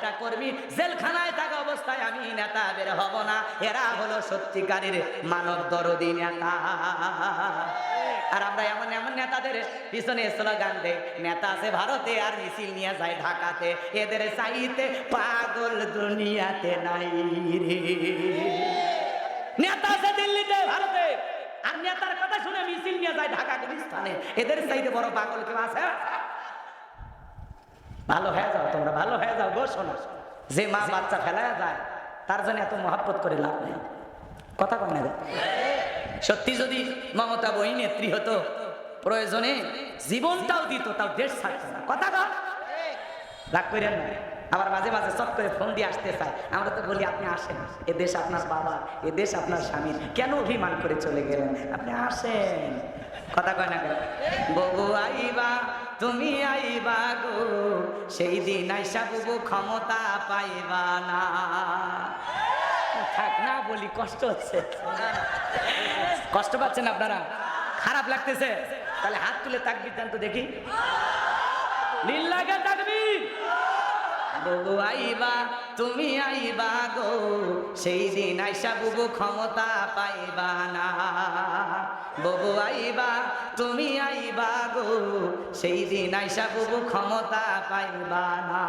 একটা কর্মী জেলখানায় থাকা অবস্থায় আমি নেতা বের হব না। এরা হলো সত্যিকারের মানব দরদি নেতা। আর আমরা এমন এমন নেতাদের পিছনে স্লোগান দেয় নেতা আছে ভারতে আর মিছিল নিয়ে যায় ঢাকাতে। এদের চাইতে পাগল দুনিয়াতে নাই রে। নেতা আছে দিল্লিতে, ভারতে। আর নেতার কথা শুনে মিছিল নিয়ে যায় ঢাকা গুলিস্তানে। এদের চাইতে বড় পাগল কেউ আছে? ভালো হয়ে যাও তোমরা, ভালো হয়ে যাও গো, শোনো। যে মা বাচ্চা ফেলায় যায়, তার জন্য এত মহাব্বত করে লাভ নেই। কথা কম না সত্যি যদি মমতা বই নেত্রী হতো, প্রয়োজনে জীবনটাও দিত, তাও দেশ ছাড়তো না। কথা কম রাগ করেন না। আবার মাঝে মাঝে চট করে ফোন দিয়ে আসতে চায়। আমরা তো বলি, আপনি আসেন। এ দেশ আপনার বাবা, এ দেশ আপনার স্বামীর কেন অভিমান করে চলে গেলেন? আপনি আসেন। কথা কয় না তুমি আইবা গো, সেই দিন আইসা বুবু ক্ষমতা পাইবা না। থাক, না বলি, কষ্ট হচ্ছে। কষ্ট পাচ্ছেন আপনারা? খারাপ লাগতেছে। তাহলে হাত তুলে তাকবির দেন তো দেখি লিল্লাকে তাকবির। বুবু আইবা, তুমি আইবা গো, সেই দিন আইসা বুবু ক্ষমতা পাইবা না। বুবু আইবা তুমি আইবা গো। সেই দিন আইসা ববু ক্ষমতা পাইবা না।